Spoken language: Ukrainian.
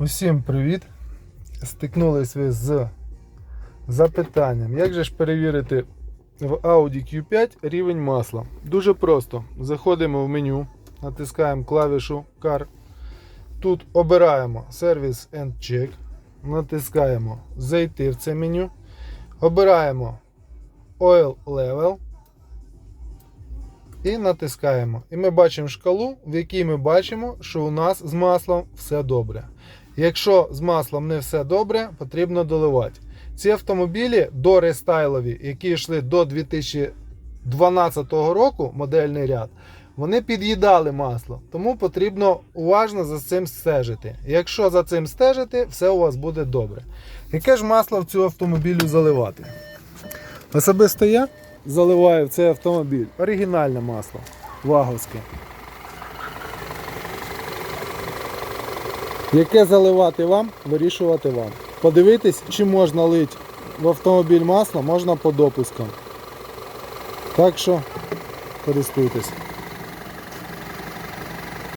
Усім привіт! Стикнулись ви з запитанням, як же ж перевірити в Audi Q5 рівень масла? Дуже просто. Заходимо в меню, натискаємо клавішу Car. Тут обираємо Service and Check, натискаємо Зайти в це меню, обираємо Oil Level і натискаємо. І ми бачимо шкалу, в якій ми бачимо, що у нас з маслом все добре. Якщо з маслом не все добре, потрібно доливати. Ці автомобілі до рестайлові, які йшли до 2012 року, модельний ряд, вони під'їдали масло. Тому потрібно уважно за цим стежити. Якщо за цим стежити, все у вас буде добре. Яке ж масло в цю автомобілю заливати? Особисто я заливаю в цей автомобіль оригінальне масло ваговське. Яке заливати вам, вирішувати вам. Подивитись, чи можна лити в автомобіль масло, можна по допускам. Так що користуйтесь.